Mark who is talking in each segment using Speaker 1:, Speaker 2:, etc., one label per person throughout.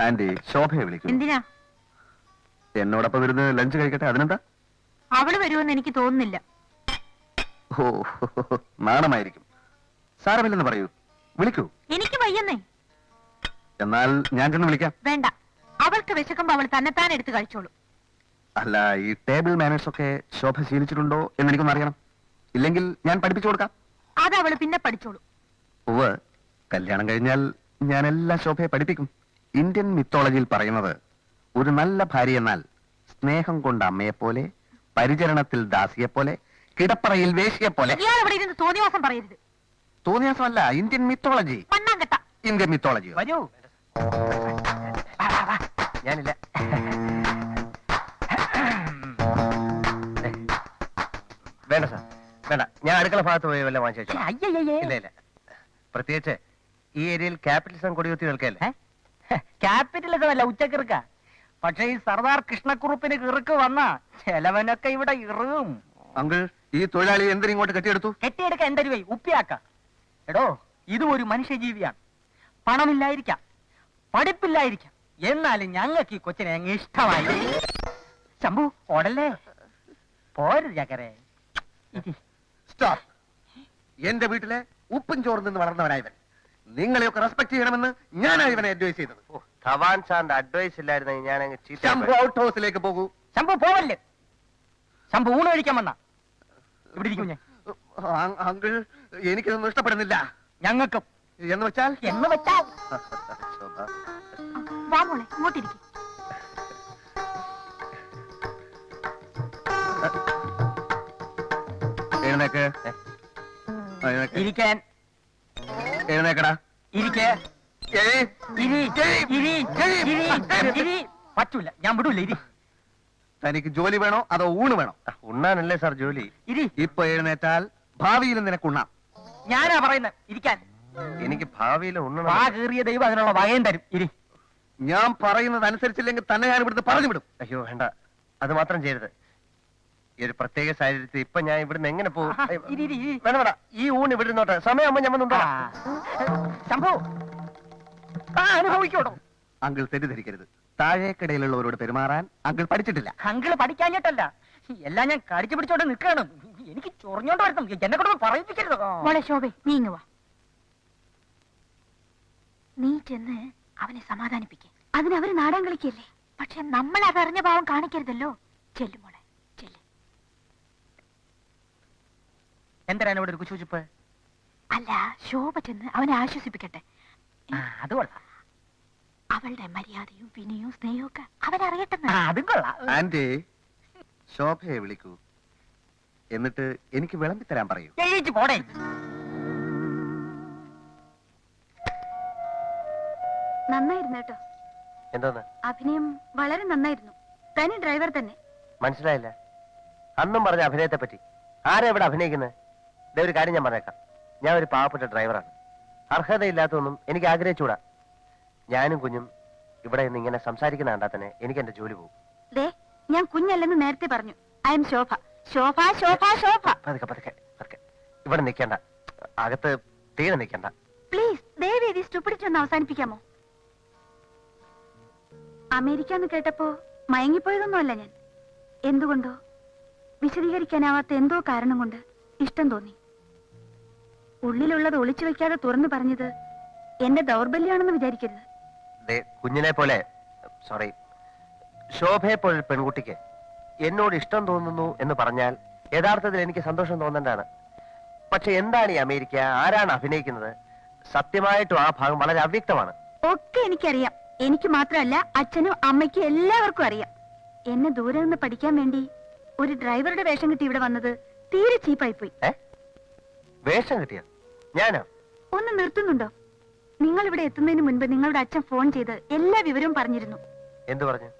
Speaker 1: Anti ശോഭയെ വിളിക്കും.
Speaker 2: എന്തിനാ?
Speaker 1: എന്നോടൊപ്പം വരുന്ന ലഞ്ച് കഴിക്കട്ടെ? അതിനെന്താ?
Speaker 2: അവൾ വരുമെന്ന് എനിക്ക് തോന്നുന്നില്ല.
Speaker 1: ഓ നാണമായിരിക്കും. സാരമില്ലെന്ന് പറയൂ. വിളിക്കൂ.
Speaker 2: എനിക്ക് വയ്യന്നേ.
Speaker 1: എന്നാൽ ഞാൻ ചെന്ന് വിളിക്കാം.
Speaker 2: വേണ്ട. അവൾക്ക് വിശക്കുമ്പോ അവൾ തന്നെത്താൻ എടുത്ത് കഴിച്ചോളൂ.
Speaker 1: അല്ല ഈ ടേബിൾ മാനേഴ്സ് ഒക്കെ ശോഭ ശീലിച്ചിട്ടുണ്ടോ എന്ന് എനിക്കൊന്ന് അറിയണം. ഇല്ലെങ്കിൽ ഞാൻ പഠിപ്പിച്ചു കൊടുക്കാം.
Speaker 2: അത് അവൾ പിന്നെ പഠിച്ചോളൂ.
Speaker 1: ഉവ് കല്യാണം കഴിഞ്ഞാൽ ഞാൻ എല്ലാ ശോഭയെ പഠിപ്പിക്കും. ഇന്ത്യൻ മിത്തോളജിയിൽ പറയുന്നത് ഒരു നല്ല ഭാര്യ എന്നാൽ സ്നേഹം കൊണ്ട് അമ്മയെ പോലെ പരിചരണത്തിൽ ദാസിയെ പോലെ കിടപ്പറയിൽ വേശിയെ പോലെ.
Speaker 2: ഇയാൾ ഇവിടെ ഇരുന്ന് തോന്നിവാസം പറയരുത്.
Speaker 1: തോന്നിയാസമല്ല ഇന്ത്യൻ മിത്തോളജി
Speaker 2: മണ്ണാങ്കട്ട
Speaker 1: ഇന്ത്യൻ മിത്തോളജി
Speaker 3: വരൂ. വാ, വാ, വാ. ഞാനില്ല. വേണ്ട സാർ വേണ്ട. ഞാൻ അടുക്കള ഭാഗത്ത് പോയി വല്ല വാങ്ങിച്ചു ഇല്ല ഇല്ല. പ്രത്യേകിച്ച് ഈ ഏരിയയിൽ ക്യാപിറ്റലിസം കൊടിയുത്തി നിൽക്കല്ലേ?
Speaker 4: ക്യാപിറ്റലിസം അല്ല ഉച്ചക്കിറുക്ക. പക്ഷെ ഈ സർദാർ കൃഷ്ണക്കുറുപ്പിന് കിറുക്ക് വന്ന ചെലവനൊക്കെ ഇവിടെ ഇറുകും.
Speaker 1: അങ്കിൾ ഈ തൊഴിലാളി എന്തിനിങ്ങോട്ട് കെട്ടിയെടുത്തു?
Speaker 4: കെട്ടിയെടുക്ക എന്റെ രൂപ ഉപ്പിയാക്ക. എടോ ഇതും ഒരു മനുഷ്യജീവിയാണ്. പണമില്ലായിരിക്കാം. പഠിപ്പില്ലായിരിക്കാം. എന്നാലും ഞങ്ങൾക്ക് ഈ കൊച്ചിനെ അങ്ങ് ഇഷ്ടമായി. ശംഭു ഓടല്ലേ? പോരുത് ചക്കരെ.
Speaker 1: സ്റ്റോപ്പ് എന്റെ വീട്ടിലെ ഉപ്പും ചോറും നിന്ന് വളർന്നവനായവൻ. നിങ്ങളെയൊക്കെ റെസ്പെക്ട് ചെയ്യണമെന്ന് ഞാനാണ് ഇവനെ അഡ്വൈസ് ചെയ്തത്.
Speaker 3: ഓ, ധവാൻ സാറിന്റെ അഡ്വൈസ് ഇല്ലായിരുന്നെങ്കിൽ ഞാൻ അങ്ങ്
Speaker 1: ശംഭു ഔട്ട് ഹൗസിലേക്ക് പോകൂ.
Speaker 4: ശംഭു പോവല്ലേ? ശംഭു ഊണ് കഴിക്കാൻ വന്ന. ഇവിടെ ഇരിക്കും ഞാൻ.
Speaker 1: അങ്കിൾ എനിക്കിതൊന്നും ഇഷ്ടപ്പെടുന്നില്ല.
Speaker 4: ഞങ്ങൾക്കും.
Speaker 1: എന്ന് വെച്ചാൽ?
Speaker 4: എന്ന് വെച്ചാൽ?
Speaker 1: ശോഭ.
Speaker 2: വാ മോളെ ഇങ്ങോട്ടിരിക്കും.
Speaker 1: എഴുന്നേക്ക്. ആ, എഴുന്നേക്ക്.
Speaker 4: ഇരിക്കാൻ
Speaker 1: എഴുന്നേക്കടാ.
Speaker 4: ഇരിക്കേ പറ്റൂല. ഞാൻ വിടൂല. ഇരി.
Speaker 1: തനിക്ക് ജോലി വേണോ അതോ ഊണ് വേണോ?
Speaker 3: ഉണ്ണാനല്ലേ സാർ ജോലി.
Speaker 4: ഇരി.
Speaker 1: ഇപ്പൊ എഴുന്നേറ്റാൽ ഭാവിയിൽ നിനക്ക് ഉണ്ണാം
Speaker 4: ഞാനാ പറയുന്നത്. ഇരിക്കാൻ.
Speaker 3: എനിക്ക് ഭാവിയിൽ ഉണ്ണണം.
Speaker 4: ആ കീറിയ ദൈവം അതിനുള്ള വകയും തരും. ഇരി.
Speaker 1: ഞാൻ പറയുന്നത് അനുസരിച്ചില്ലെങ്കിൽ തന്നെ ഞാൻ ഇവിടുന്ന് പറഞ്ഞു വിടും
Speaker 3: അയ്യോ വേണ്ട. അത് മാത്രം ചെയ്യരുത്. ഈ ഒരു പ്രത്യേക സാഹചര്യത്തിൽ ഇപ്പൊ ഞാൻ ഇവിടുന്ന് എങ്ങനെ പോകും?
Speaker 4: ആഹാ, ഇരി, ഇരി, ഇരി.
Speaker 3: വേണ്ട വേണ്ട. ഈ ഊണ് ഇവിടെ നോട്ടെ സമയമാകുമ്പോ ഞാൻ വന്നുണ്ടോ.
Speaker 4: ശംഭു! ആ അനുഭവിക്കോടോ
Speaker 1: അങ്കിൾ തെറ്റിദ്ധരിക്കരുത്. താഴേക്കിടയിലുള്ളവരോട് പെരുമാറാൻ അങ്കിൾ പഠിച്ചിട്ടില്ല.
Speaker 4: അങ്കിൾ പഠിക്കാഞ്ഞിട്ടല്ല. എല്ലാം ഞാൻ കടിച്ചു പിടിച്ചോണ്ട് നിൽക്കണം എനിക്ക് ചൊറിഞ്ഞോണ്ട് വരണം എന്നെ കൊണ്ട് പറയിപ്പിക്കരുത്.
Speaker 2: മോളെ ശോഭെ നീ ഇങ്ങ് വാ. നീ ചെന്ന് അവനെ സമാധാനിപ്പിക്കേ. അതിനവര് നാടൻ കളിക്കല്ലേ? പക്ഷെ നമ്മൾ അതറിഞ്ഞ ഭാവം കാണിക്കരുതല്ലോ. ചെല്ലു മോളെ ചെല്ലു
Speaker 4: എന്തിനാണ് ഇവിടെ ഒരു കുശുചിപ്പ്
Speaker 2: അല്ല ശോഭ ചെന്ന് അവനെ ആശ്വസിപ്പിക്കട്ടെ.
Speaker 4: ആ, അത് കൊള്ളാം.
Speaker 2: അവളുടെ മര്യാദയും വിനയവും സ്നേഹവും ഒക്കെ അവനറിയട്ടെന്ന്
Speaker 4: ആ, അതും കൊള്ളാം.
Speaker 1: ആന്റി ശോഭയെ വിളിക്കൂ. എന്നിട്ട് എനിക്ക് വിളമ്പി തരാൻ പറയൂ.
Speaker 4: എഴുതിച്ച് പോടേ.
Speaker 2: നന്നായിരുന്നു കേട്ടോ.
Speaker 3: എന്തോന്ന്?
Speaker 2: അഭിനയം വളരെ നന്നായിരുന്നു. തനി ഡ്രൈവർ തന്നെ.
Speaker 3: മനസ്സിലായില്ല. അന്നും പറഞ്ഞ അഭിനയത്തെ പറ്റി ആരാ ഇവിടെ അഭിനയിക്കുന്നത്? ഒരു കാര്യം ഞാൻ പറഞ്ഞേക്കാം. ഞാൻ ഒരു പാവപ്പെട്ട ഡ്രൈവറാണ്. അർഹതയില്ലാത്തതൊന്നും എനിക്ക് ആഗ്രഹിച്ചുകൂടാ. ഞാനും കുഞ്ഞും ഇവിടെ നിന്ന് ഇങ്ങനെ സംസാരിക്കുന്ന കണ്ടാൽ തന്നെ എനിക്ക് എന്റെ ജോലി പോകും.
Speaker 2: ദേ ഞാൻ കുഞ്ഞല്ലെന്ന് നേരത്തെ പറഞ്ഞു. I am Shobha. ശോഭ ശോഭ ശോഭ.
Speaker 3: പതുക്കെ പതുക്കെ പതുക്കെ. ഇവിടെ നിൽക്കണ്ട. അകത്ത് തീരെ നിൽക്കണ്ട.
Speaker 2: പ്ലീസ് ദയവേദി സ്റ്റുപ്പിഡിറ്റി ഒന്ന് അവസാനിപ്പിക്കാമോ? അമേരിക്ക എന്ന് കേട്ടപ്പോ മയങ്ങിപ്പോയതൊന്നുമല്ല ഞാൻ. എന്തുകൊണ്ടോ? വിശദീകരിക്കാനാവാത്ത എന്തോ കാരണം കൊണ്ട് ഇഷ്ടം തോന്നി. ഉള്ളിലുള്ളത് ഒളിച്ചു വെക്കാതെ തുറന്നു പറഞ്ഞത് എന്റെ ദൗർബല്യാണെന്ന് വിചാരിക്കരുത്.
Speaker 3: കുഞ്ഞിനെ പോലെ സോറി ശോഭയെ പോലെ പെൺകുട്ടിക്ക് എന്നോട് ഇഷ്ടം തോന്നുന്നു എന്ന് പറഞ്ഞാൽ യഥാർത്ഥത്തിൽ എനിക്ക് സന്തോഷം തോന്നേണ്ടതാണ്. പക്ഷെ എന്താണ് ഈ അമേരിക്ക? ആരാണ് അഭിനയിക്കുന്നത്? സത്യമായിട്ടും ആ ഭാഗം വളരെ അവ്യക്തമാണ്.
Speaker 2: ഒക്കെ എനിക്കറിയാം. എനിക്ക് മാത്രമല്ല അച്ഛനും അമ്മയ്ക്കും എല്ലാവർക്കും അറിയാം. എന്നെ ദൂരെ നിന്ന് പഠിക്കാൻ വേണ്ടി ഒരു ഡ്രൈവറുടെ വേഷം കിട്ടി ഇവിടെ വന്നത് തീരെ ചീപ്പായി പോയി
Speaker 3: വേഷം കിട്ടിയ ഞാനോ?
Speaker 2: ഒന്ന് നിർത്തുന്നുണ്ടോ? നിങ്ങൾ ഇവിടെ എത്തുന്നതിന് മുൻപ് നിങ്ങളുടെ അച്ഛൻ ഫോൺ ചെയ്ത് എല്ലാ വിവരവും പറഞ്ഞിരുന്നു.
Speaker 3: എന്തു പറഞ്ഞു?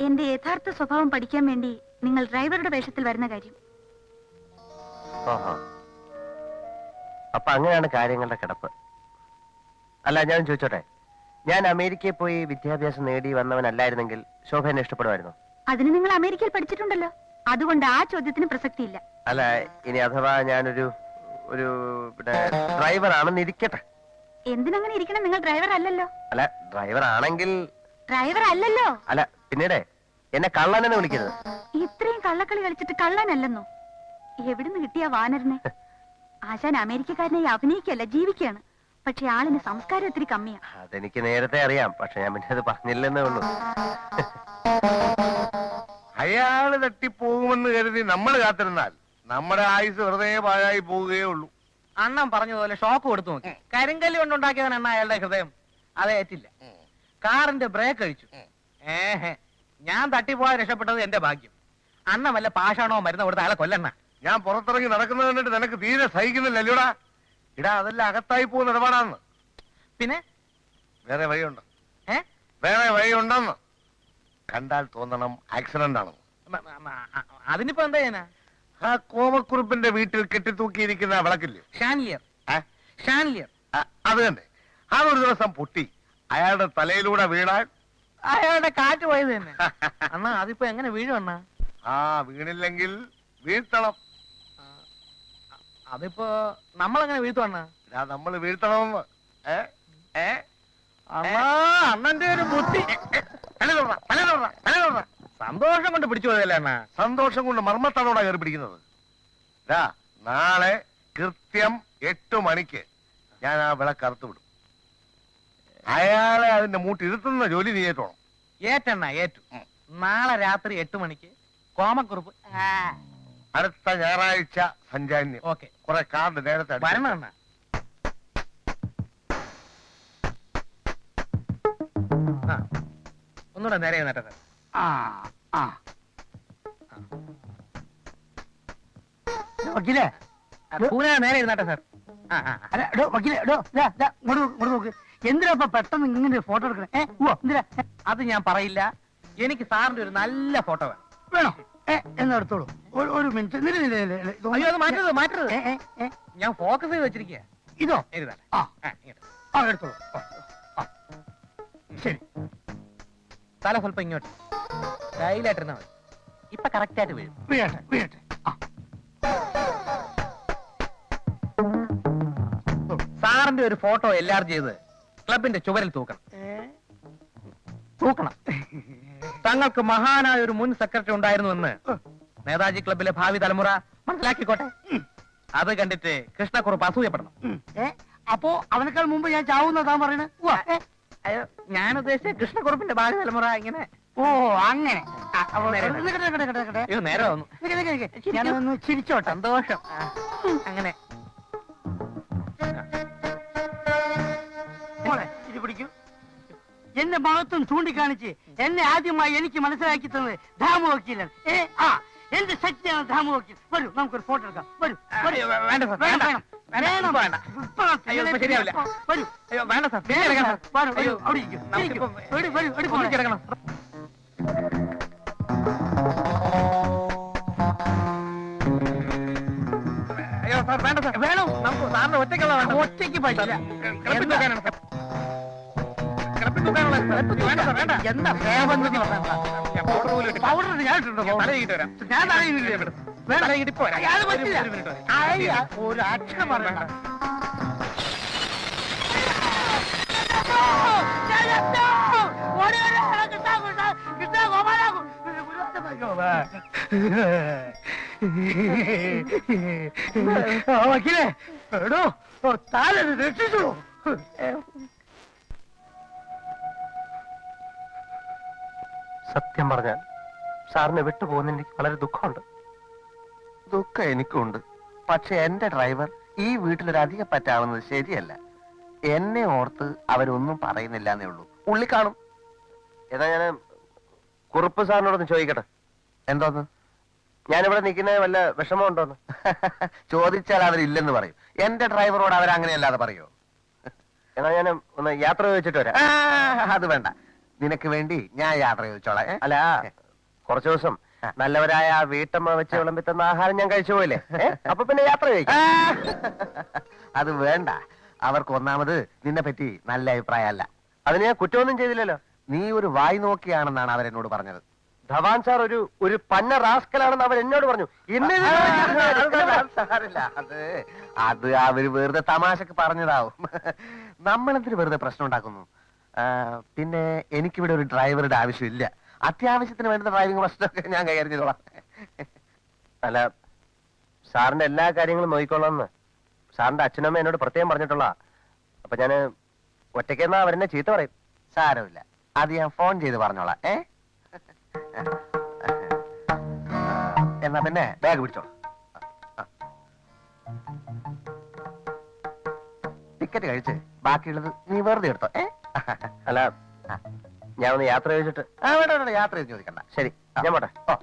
Speaker 2: എന്റെ യഥാർത്ഥ സ്വഭാവം പഠിക്കാൻ വേണ്ടി നിങ്ങൾ ഡ്രൈവറുടെ വേഷത്തിൽ വരുന്ന കാര്യം.
Speaker 3: അപ്പൊ അങ്ങനെയാണ് കാര്യങ്ങളുടെ കിടപ്പ്. അല്ല ഞാൻ ചോദിച്ചോട്ടെ. ഞാൻ അമേരിക്കയിൽ പോയി വിദ്യാഭ്യാസം നേടി വന്നവനല്ലായിരുന്നെങ്കിൽ ശോഭ എന്നെ ഇഷ്ടപ്പെടുമായിരുന്നു?
Speaker 2: അതിന് നിങ്ങൾ അമേരിക്കയിൽ പഠിച്ചിട്ടുണ്ടല്ലോ. അതുകൊണ്ട് ആ ചോദ്യത്തിന് പ്രസക്തിയില്ല.
Speaker 3: അല്ല ഇനി അഥവാ ഞാനൊരു ഒരു പിന്നെ ഡ്രൈവർ ആണെന്ന് ഇരിക്കട്ടെ.
Speaker 2: എന്തിനങ്ങനെ ഇരിക്കണം? നിങ്ങൾ ഡ്രൈവർ അല്ലല്ലോ.
Speaker 3: അല്ല ഡ്രൈവർ ആണെങ്കിൽ
Speaker 2: ഡ്രൈവർ അല്ലല്ലോ.
Speaker 3: അല്ല പിന്നീടേ എന്നെ കള്ളനെന്ന് വിളിക്കരുത്.
Speaker 2: ഇത്രയും കള്ളക്കളി കളിച്ചിട്ട് കള്ളനല്ലെന്നോ? എവിടുന്ന് കിട്ടിയ വാനരനെ? ആശാൻ അമേരിക്കക്കാരനെ അഭിനയിക്കല്ല ജീവിക്കാണ് പക്ഷെ ആളിന് സംസ്കാരം ഒത്തിരി കമ്മിയാ.
Speaker 3: അതെനിക്ക് നേരത്തെ അറിയാം പക്ഷെ ഞാൻ പിന്നെ അത് പറഞ്ഞില്ലെന്നേ ഉള്ളൂ.
Speaker 5: അയാൾ തട്ടിപ്പോകുമെന്ന് കരുതി നമ്മൾ കാത്തിരുന്നാൽ നമ്മുടെ ആയുസ് വെറുതെ പാഴായി പോവുകയേ ഉള്ളൂ.
Speaker 6: അണ്ണൻ പറഞ്ഞതുപോലെ ഷോക്ക് കൊടുത്തു നോക്കി. കരിങ്കല്ലി കൊണ്ടുണ്ടാക്കിയതാണ് അണ്ണ അയാളുടെ ഹൃദയം. അത് ഏറ്റില്ല. കാറിന്റെ ബ്രേക്ക് അഴിച്ചു. ഏഹേ ഞാൻ തട്ടിപ്പോയാൽ രക്ഷപ്പെട്ടത് എന്റെ ഭാഗ്യം. അണ്ണ വല്ല പാഷാണോ മരുന്ന് കൊടുത്ത ആളെ കൊല്ലണ്ണ?
Speaker 5: ഞാൻ പുറത്തിറങ്ങി നടക്കുന്നത് കണ്ടിട്ട് നിനക്ക് തീരെ സഹിക്കുന്നില്ലല്ലോടാ? ഇടാ അതെല്ലാം അകത്തായി പോകുന്ന ഇടപാടാന്ന്.
Speaker 6: പിന്നെ?
Speaker 5: വേറെ വഴിയുണ്ട്.
Speaker 6: ഏ?
Speaker 5: വേറെ വഴിയുണ്ടെന്ന്. കണ്ടാൽ തോന്നണം ആക്സിഡന്റ് ആണെന്ന്.
Speaker 6: അതിനിപ്പോ എന്താ ചെയ്യാനാ?
Speaker 5: ആ കോമക്കുറുപ്പിന്റെ വീട്ടിൽ കെട്ടിത്തൂക്കിയിരിക്കുന്ന ആ വിളക്കില്ലേ?
Speaker 6: ഷാൻലിയർ
Speaker 5: ആ,
Speaker 6: ഷാൻലിയർ
Speaker 5: ആ, അത് തന്നെ. അതൊരു ദിവസം പൊട്ടി. അയാളുടെ തലയിലൂടെ വീണാൽ?
Speaker 6: അയാളുടെ കാറ്റ് പോയത് തന്നെ. അണ്ണാ അതിപ്പോ എങ്ങനെ വീഴും അണ്ണാ?
Speaker 5: ആ വീണില്ലെങ്കിൽ വീഴ്ത്തണം.
Speaker 6: അതിപ്പോ നമ്മളെങ്ങനെ വീഴ്ത്തു അണ്ണാ?
Speaker 5: ഇതാ നമ്മൾ വീഴ്ത്തണമെന്ന് ഏ? ഏ?
Speaker 6: അണ്ണാ അണ്ണന്റെ ഒരു ബുദ്ധി.
Speaker 5: തല തൊട, തല തല.
Speaker 6: സന്തോഷം കൊണ്ട് പിടിച്ചു പോയതല്ലേ അണ്ണാ?
Speaker 5: സന്തോഷം കൊണ്ട് മർമ്മത്താണോടാ കയറി പിടിക്കുന്നത്. ദാ, നാളെ കൃത്യം എട്ട് മണിക്ക് ഞാൻ ആ വിളക്ക് അറുത്തു വിടും. അയാളെ അതിന്റെ മൂട്ടിരുത്തുന്ന ജോലി നീ ഏറ്റോണം
Speaker 6: ഏറ്റണ്ണ ഏറ്റു. നാളെ രാത്രി എട്ട് മണിക്ക് കോമക്കുറുപ്പ്.
Speaker 5: അടുത്ത ഞായറാഴ്ച സഞ്ചാന്യം
Speaker 6: ഓക്കെ.
Speaker 5: കുറെ കാർഡ് നേരത്തെ അടിച്ചു.
Speaker 6: വരണം അണ്ണാ. ആ ഒന്നുകൂടെ നേരെ നേട്ടെ സാർ
Speaker 7: ആ ആ വക്കീലേ.
Speaker 6: പൂനെ നേരെ ഇരുന്നാട്ടെ സാർ.
Speaker 7: അല്ല വക്കീലേ ഇങ്ങോട്ട് നോക്ക്, ഇങ്ങോട്ട് നോക്ക്. എന്തിനാ ഇപ്പൊ പെട്ടെന്ന് ഇങ്ങനെ ഫോട്ടോ എടുക്കണേ? ഏ ഓ എന്തിനാ? ഏ,
Speaker 6: അത് ഞാൻ പറയില്ല. എനിക്ക് സാറിന്റെ ഒരു നല്ല ഫോട്ടോ വേണം.
Speaker 7: വേണോ? ഏ എന്നാ എടുത്തോളൂ. ഒരു- ഒരു മിനിറ്റ്. ഇതൊന്ന്
Speaker 6: അയ്യോ അത് മാറ്റരുത് മാറ്റരുത്.
Speaker 7: ഏ, ഏ, ഏ,
Speaker 6: ഞാൻ ഫോക്കസ് ചെയ്ത് വെച്ചിരിക്കുക
Speaker 7: ഇതോ?
Speaker 6: എഴുതാ
Speaker 7: ആ.
Speaker 6: ആ
Speaker 7: എടുത്തോളൂ. ആ, ആ. ശരി.
Speaker 6: തല സ്വല്പം ഇങ്ങോട്ട്. സ്റ്റൈലായിട്ടിരുന്നാ മതി. ഇപ്പൊ കറക്റ്റ് ആയിട്ട് വീഴും. സാറിന്റെ ഒരു ഫോട്ടോ എല്ലാവരും ചെയ്ത് ക്ലബിന്റെ ചുവരിൽ തൂക്കണം. തൂക്കണം. തങ്ങൾക്ക് മഹാനായ ഒരു മുൻ സെക്രട്ടറി ഉണ്ടായിരുന്നു എന്ന് നേതാജി ക്ലബിലെ ഭാവി തലമുറ മനസ്സിലാക്കിക്കോട്ടെ? അത് കണ്ടിട്ട് കൃഷ്ണക്കുറുപ്പ് അസൂയപ്പെടണം.
Speaker 7: അപ്പോ അവനേക്കാൾ മുമ്പ് ഞാൻ ചാവുന്നതാ പറയണേ?
Speaker 6: അയ്യോ ഞാൻ ഉദ്ദേശിച്ച കൃഷ്ണക്കുറുപ്പിന്റെ ഭാവി തലമുറ ഇങ്ങനെ.
Speaker 7: ഓ അങ്ങനെ. ഞാനൊന്ന് ചിരിച്ചോട്ടെ.
Speaker 6: സന്തോഷം. അങ്ങനെ.
Speaker 7: പിടിക്കൂ. എന്റെ മഹത്വം ചൂണ്ടിക്കാണിച്ച് എന്നെ ആദ്യമായി എനിക്ക് മനസ്സിലാക്കി തന്നത് ധാമ വക്കീലൻ ഏ ആ എന്റെ ശക്തിയാണ് ധാമ വക്കീൽ വരൂ നമുക്കൊരു ഫോട്ടോ എടുക്കാം. വരൂ
Speaker 6: വേണ്ട
Speaker 7: വേണം,
Speaker 6: വേണ്ട. അയ്യോ, ഇപ്പൊ ശരിയാവില്ല.
Speaker 7: വരൂ.
Speaker 6: അയ്യോ വേണ്ട സാർ.
Speaker 7: വേണം
Speaker 6: ഇരിക്കണം.
Speaker 7: സാർ. വരൂ, വരൂ,
Speaker 6: അയ്യോ,
Speaker 7: അവിടെ ഇരിക്കൂ.
Speaker 6: നമുക്കിപ്പോ
Speaker 7: ഇരിക്കൂ. വരൂ, വരൂ, വരൂ,
Speaker 6: കിടക്കണം അയ്യോ സാർ വേണ്ട സാർ.
Speaker 7: വേണോ?
Speaker 6: നമുക്ക് സാറിന്റെ ഒറ്റയ്ക്കുള്ള വേണ്ട
Speaker 7: ഒറ്റയ്ക്ക് പറ്റില്ല.
Speaker 6: കിടപ്പിൽ തൂക്കാനാണ് കിടപ്പിൽ തൂക്കാനുള്ള വേണ്ട സാർ വേണ്ട.
Speaker 7: എന്താ? വേവെന്ന് പറഞ്ഞാ
Speaker 6: ഞാൻ പൗഡർ പോലും
Speaker 7: പൗഡർ ഞാൻ ഇട്ടിട്ടുണ്ടോ
Speaker 6: ഞാൻ?
Speaker 7: പറയണ്ട വക്കീലേ എടോ രക്ഷിച്ചു.
Speaker 3: സത്യം പറഞ്ഞാൽ സാറിനെ വിട്ടുപോകുന്ന എനിക്ക് വളരെ ദുഃഖമുണ്ട്. ദുഃഖം എനിക്കുണ്ട്. പക്ഷെ എന്റെ ഡ്രൈവർ ഈ വീട്ടിലൊരധികം അധിക പറ്റാവുന്നത് ശരിയല്ല. എന്നെ ഓർത്ത് അവരൊന്നും പറയുന്നില്ല എന്നേ ഉള്ളൂ. ഉള്ളി കാണും. ഏതാ ഞാൻ കുറുപ്പ് സാറിനോടൊന്ന് ചോദിക്കട്ടെ? എന്തോന്ന്? ഞാനിവിടെ നിൽക്കുന്നത് വല്ല വിഷമമുണ്ടോന്ന് ചോദിച്ചാൽ അവരില്ലെന്ന് പറയും. എന്റെ ഡ്രൈവറോട് അവരങ്ങനെയല്ലാതെ പറയോ? എന്നാ ഞാൻ ഒന്ന് യാത്ര ചോദിച്ചിട്ട് വരാം. അത് വേണ്ട. നിനക്ക് വേണ്ടി ഞാൻ യാത്ര ചോദിച്ചോളാം അല്ല കുറച്ചു ദിവസം. നല്ലവരായ ആ വീട്ടമ്മ വെച്ച് വിളമ്പിത്തുന്ന ആഹാരം ഞാൻ കഴിച്ചു പോയില്ലേ? അപ്പൊ പിന്നെ യാത്ര അത് വേണ്ട. അവർക്ക് ഒന്നാമത് നിന്നെ പറ്റി നല്ല അഭിപ്രായമല്ല. അതിന് ഞാൻ കുറ്റമൊന്നും ചെയ്തില്ലല്ലോ. നീ ഒരു വായി നോക്കിയാണെന്നാണ് അവരെന്നോട് പറഞ്ഞത്. ധവാൻ സാർ ഒരു ഒരു പന്ന റാസ്കലാണെന്ന് അവർ എന്നോട് പറഞ്ഞു. ഇന്ന് സാറില്ല അത് അത് അവർ വെറുതെ തമാശക്ക് പറഞ്ഞതാവും. നമ്മളെന്തിന് വെറുതെ പ്രശ്നം ഉണ്ടാക്കുന്നു?
Speaker 8: ആ, പിന്നെ എനിക്കിവിടെ ഒരു ഡ്രൈവറുടെ ആവശ്യമില്ല. അത്യാവശ്യത്തിന് വേണ്ട ഡ്രൈവിംഗ് പ്രശ്നമൊക്കെ ഞാൻ കൈകാര്യം ചെയ്തോളാം അല്ല സാറിന്റെ എല്ലാ കാര്യങ്ങളും നോക്കിക്കോളാം സാറിന്റെ അച്ഛനമ്മ എന്നോട് പ്രത്യേകം പറഞ്ഞിട്ടുള്ള. അപ്പൊ ഞാൻ ഒറ്റയ്ക്കെന്നാ അവരെന്നെ ചീത്ത പറയും? സാരമില്ല. അത് ഞാൻ ഫോൺ ചെയ്ത് പറഞ്ഞോളാം. ഏ? എന്നാ പിന്നെ ബാഗ് പിടിച്ചോളാം ടിക്കറ്റ് കഴിച്ച് ബാക്കിയുള്ളത് നീ വെറുതെ എടുത്തോ. ഏ? അല്ല ഞാൻ ഒന്ന് യാത്ര ചോദിച്ചിട്ട് ആ വേണ്ട വേണ്ട യാത്ര ചെയ്ത് ചോദിക്കണ്ട. ശരി. ഞാൻ പോട്ടെ. ഓ.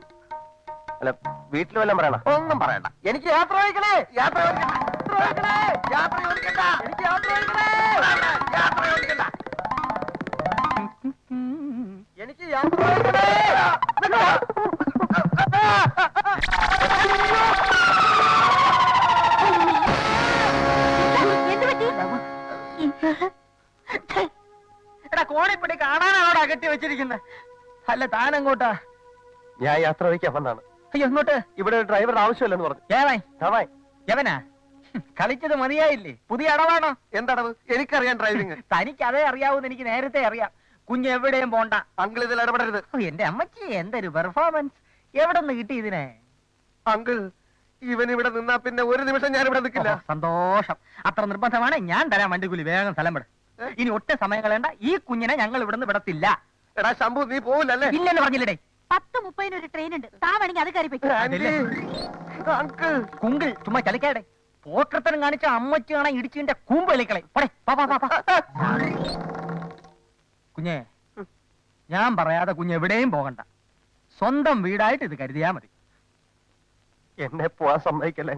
Speaker 8: അല്ല വീട്ടിൽ വല്ലതും പറയണ? ഒന്നും പറയണ്ട. എനിക്ക് യാത്ര ചോദിക്കണേ. യാത്ര ചോദിക്കണ്ട. യാത്ര ചോദിക്കണ്ട. എനിക്ക് യാത്ര ചോദിക്കണേ. യാത്ര ചോദിക്കണ്ട. എനിക്ക് യാത്ര ചോദിക്കണേ
Speaker 4: അല്ല താനെങ്ങോട്ടാ.
Speaker 8: ഞാൻ യാത്ര ചോദിക്കാൻ വന്നാണ്.
Speaker 4: അയ്യോ എങ്ങോട്ട്?
Speaker 8: ഇവിടെ ഡ്രൈവർ ഡ്രൈവറുടെ ആവശ്യമില്ലെന്ന് പറഞ്ഞു.
Speaker 4: ഏവായി
Speaker 8: ദാവായി
Speaker 4: യവനാ? ഹും, കളിച്ചത് മതിയായില്ലേ? പുതിയ അടവാണോ?
Speaker 8: എന്തടവ്? എനിക്കറിയാം ഡ്രൈവിംഗ്
Speaker 4: തനിക്ക് അതേ അറിയാവൂന്ന് എനിക്ക് നേരത്തെ അറിയാം. കുഞ്ഞ് എവിടെയും പോണ്ട.
Speaker 8: അങ്കിൾ ഇതിൽ ഇടപെടരുത്.
Speaker 4: എന്റെ അമ്മച്ചി എന്തൊരു പെർഫോമൻസ് എവിടെ നിന്ന് കിട്ടി ഇതിനെ?
Speaker 8: അങ്കിൾ ഇവൻ ഇവിടെ നിന്നാ പിന്നെ ഒരു നിമിഷം ഞാൻ ഇവിടെ നിൽക്കില്ല.
Speaker 4: സന്തോഷം. അത്ര നിർബന്ധമാണ്. ഞാൻ തരാം വണ്ടിക്കൂലി. വേഗം സ്ഥലം വിട. ഇനി ഒട്ടും സമയം കളയണ്ട. ഈ കുഞ്ഞിനെ ഞങ്ങൾ ഇവിടുന്ന് വിടത്തില്ല.
Speaker 8: എടാ ശംഭു നീ പോവില്ലല്ലേ?
Speaker 4: ഇല്ലെന്ന് പറഞ്ഞില്ലേ
Speaker 2: പത്ത് മുപ്പതിന് ഒരു ട്രെയിൻ ഉണ്ട്. താ വേണമെങ്കിൽ അത് കയറി
Speaker 8: അങ്കിൾ.
Speaker 4: കുങ്കിൾ ചുമ്മാ ചലിക്കാടെ പോക്കർത്തനം കാണിച്ച അമ്മച്ചി കാണാൻ ഇടിച്ചിന്റെ കൂമ്പ് കളിക്കളെ പോടെ. കുഞ്ഞേ ഞാൻ പറയാതെ കുഞ്ഞ് എവിടെയും പോകണ്ട. സ്വന്തം വീടായിട്ട് ഇത് കരുതിയാ മതി.
Speaker 8: എന്നെ പോവാൻ സമ്മതിക്കല്ല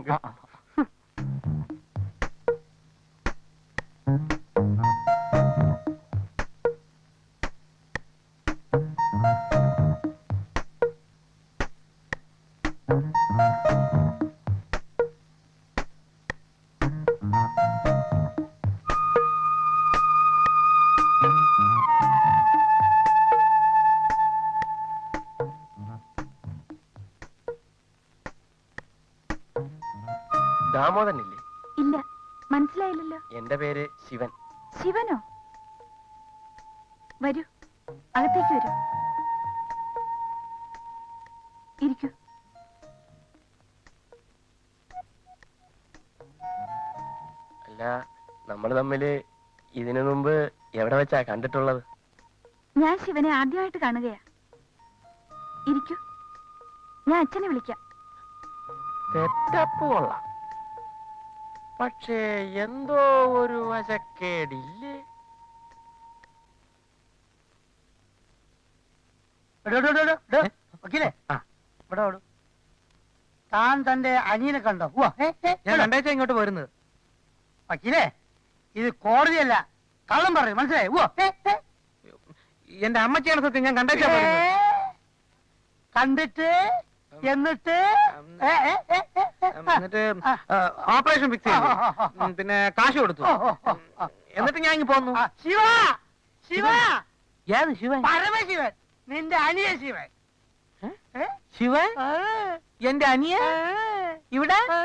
Speaker 4: ആ, ആ.
Speaker 2: ഇല്ല. മനസ്സിലായില്ലല്ലോ.
Speaker 8: എന്റെ പേര് ശിവൻ.
Speaker 2: ശിവനോ? വരൂ. അകത്തേക്ക് വരൂ. ഇരിക്കൂ.
Speaker 8: അല്ല നമ്മൾ തമ്മിൽ ഇതിനു മുമ്പ് എവിടെ വെച്ചാ കണ്ടിട്ടുള്ളത്?
Speaker 2: ഞാൻ ശിവനെ ആദ്യമായിട്ട് കാണുകയാ. ഇരിക്കൂ. ഞാൻ അച്ഛനെ വിളിക്കാം.
Speaker 8: സെറ്റപ്പ് കൊള്ളാം. പക്ഷേ എന്തോ ഒരു വശക്കേടില്ലേ?
Speaker 7: വക്കീലേ. ഇവിടെ ഓടും താൻ തന്റെ അനിയനെ കണ്ടോ?
Speaker 4: ഞാൻ രണ്ടാഴ്ച ഇങ്ങോട്ട് വരുന്നത്
Speaker 7: വക്കീലേ ഇത് കോടതിയല്ല കള്ളം പറയും മനസ്സിലായി.
Speaker 4: എന്റെ അമ്മച്ചിയാണ് സത്യം ഞാൻ രണ്ടാഴ്ച
Speaker 7: ഏ, കണ്ടിട്ട് എന്നിട്ട്
Speaker 4: എന്നിട്ട് ഓപ്പറേഷൻ ഫിക്സ്. ചെയ്തു പിന്നെ കാശ് കൊടുത്തു. എന്നിട്ട് ഞാൻ ഇങ്ങ് പോന്നു
Speaker 7: ശിവ ശിവ
Speaker 4: ഏത് ശിവൻ
Speaker 7: പരമശിവൻ നിന്റെ അനിയ ശിവൻ?
Speaker 4: ശിവൻ എന്റെ അനിയ ഇവിടെ
Speaker 7: ആ.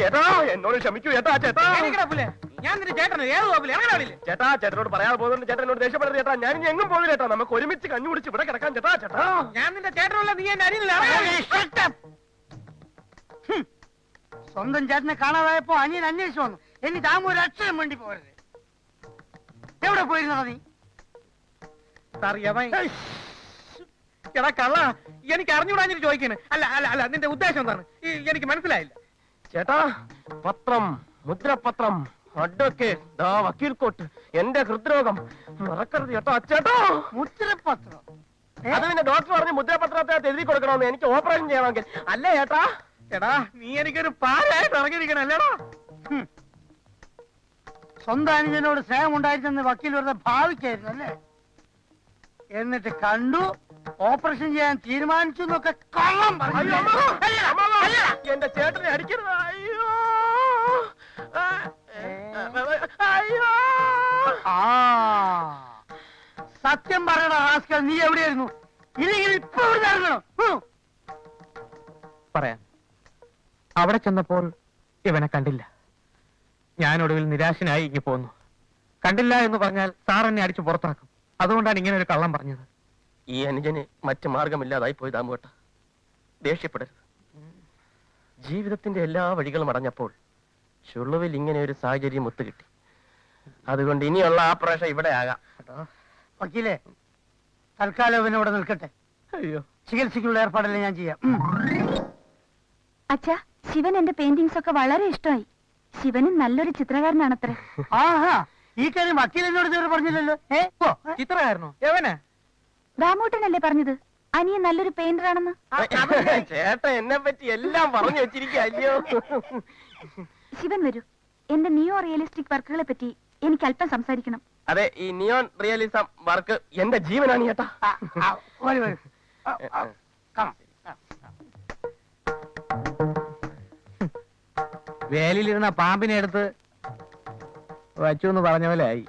Speaker 8: ചേട്ടാ എന്നോട് ക്ഷമിക്കൂ ചേട്ടാ ചേട്ടാ?
Speaker 4: ഞാൻ ചേട്ടന് ഏത് കോപ്പിൽ? ഇറങ്ങണ.
Speaker 8: ചേട്ടാ ചേട്ടനോട് പറയാതെ പോകുന്നുണ്ട്. ചേട്ടൻ എന്നോട് ചേട്ടാ. ഞാൻ ഇനി എങ്ങും പോകില്ല ചേട്ടാ. നമുക്ക് ഒരുമിച്ച് കഞ്ഞു കുടിച്ച് ഇവിടെ കിടക്കാൻ ചേട്ടാ ചേട്ടാ.
Speaker 4: ഞാൻ നിന്റെ ചേട്ടനുള്ള നീ എന്റെ അനിയനില്ല.
Speaker 7: സ്വന്തം ചേട്ടനെ കാണാതായപ്പോ അനിയൻ അന്വേഷിച്ചു വന്നു. ഇനി താമ ഒരു അക്ഷരം വേണ്ടി പോരുത് എവിടെ പോയിരുന്നോ നീ?
Speaker 4: അറിയാമേ? എടാ കള്ള. എനിക്ക് അറിഞ്ഞുകൂടാഞ്ഞിട്ട് ചോദിക്കണേ. അല്ല അല്ല അല്ല നിന്റെ ഉദ്ദേശം എന്താണ്? എനിക്ക് മനസ്സിലായില്ല.
Speaker 8: ചേട്ടാ പത്രം മുദ്രപത്രം അഡ്വക്കേറ്റ് ദാ വക്കീൽ കോട്ട് എന്റെ ഹൃദ്രോഗം. മറക്കരുത് ചേട്ടാ. ചേട്ടാ!
Speaker 7: മുദ്രപത്രം?
Speaker 8: അത് പിന്നെ ഡോക്ടർ പറഞ്ഞു മുദ്രപത്രത്തെ എഴുതി കൊടുക്കണമെന്ന് എനിക്ക് ഓപ്പറേഷൻ ചെയ്യണമെങ്കിൽ. അല്ലേ ചേട്ടാ?
Speaker 4: എടാ നീ എനിക്കൊരു പാലായിട്ട് ഇറങ്ങിയിരിക്കണം അല്ലേടാ.
Speaker 7: സ്വന്തം അനുജനോട് സ്നേഹം ഉണ്ടായിരുന്നെന്ന് വക്കീൽ വെറുതെ ഭാവിക്കായിരുന്നു അല്ലേ? എന്നിട്ട് കണ്ടു ഓപ്പറേഷൻ ചെയ്യാൻ തീരുമാനിച്ചു എന്നൊക്കെ കള്ളം പറഞ്ഞു.
Speaker 8: എന്റെ ചേട്ടനെ അടിക്കരുത്. അയ്യോ! ആ, അയ്യോ!
Speaker 7: ആ. സത്യം പറയണ റാസ്കൽ നീ എവിടെയായിരുന്നു? ഇല്ലെങ്കിൽ ഇപ്പൊ എവിടെ.
Speaker 4: പറയാം. അവിടെ ചെന്നപ്പോൾ
Speaker 6: ഇവനെ കണ്ടില്ല. ഞാൻ ഒടുവിൽ നിരാശനായി ഇങ്ങി പോന്നു. കണ്ടില്ല എന്ന് പറഞ്ഞാൽ സാർ എന്നെ അടിച്ചു പുറത്താക്കും. അതുകൊണ്ടാണ് ഇങ്ങനെ ഒരു കള്ളം പറഞ്ഞത്.
Speaker 8: ഈ അനുജന് മറ്റു മാർഗമില്ലാതായി പോയി ദാമുവേട്ട. ദേഷ്യപ്പെടരുത്. ജീവിതത്തിന്റെ എല്ലാ വഴികളും അടഞ്ഞപ്പോൾ ചുളുവിൽ ഇങ്ങനെ ഒരു സാഹചര്യം ഒത്തുകിട്ടി. അതുകൊണ്ട് ഇനിയുള്ള ആ പ്രേക്ഷ ഇവിടെ ആകാം.
Speaker 7: വക്കീലേ തൽക്കാലം ഇവിടെ നിൽക്കട്ടെ.
Speaker 8: അയ്യോ.
Speaker 7: ചികിത്സയ്ക്കുള്ള ഏർപ്പാടെല്ലാം ഞാൻ ചെയ്യാം.
Speaker 2: അച്ഛാ ശിവൻ എന്റെ പെയിന്റിങ്സ് ഒക്കെ വളരെ ഇഷ്ടമായി. ശിവനും നല്ലൊരു ചിത്രകാരനാണത്രേ.
Speaker 7: ആഹാ ഈ കാര്യം വക്കീലിനോട് ഇതുവരെ പറഞ്ഞില്ലല്ലോ. ഏ? ഓ. ഏ?
Speaker 6: ചിത്രമായിരുന്നു എവനെ
Speaker 2: ദാമൂട്ടനല്ലേ പറഞ്ഞത്? അനിയൻ നല്ലൊരു പെയിന്റർ ആണെന്ന്.
Speaker 8: ചേട്ടൻ എന്നെ പറ്റി എല്ലാം പറഞ്ഞു വെച്ചിരിക്കല്ലോ
Speaker 2: ശിവൻ വരൂ. എന്റെ നിയോ റിയലിസ്റ്റിക് വർക്കുകളെ പറ്റി എനിക്ക് അല്പം സംസാരിക്കണം.
Speaker 8: അതെ ഈ നിയോൺ റിയലിസം വർക്ക് എന്റെ ജീവനാണ് ചേട്ടാ.
Speaker 6: വേലിയിലിരുന്ന പാമ്പിനെ എടുത്ത് വച്ചു എന്ന് പറഞ്ഞ പോലെ ആയി.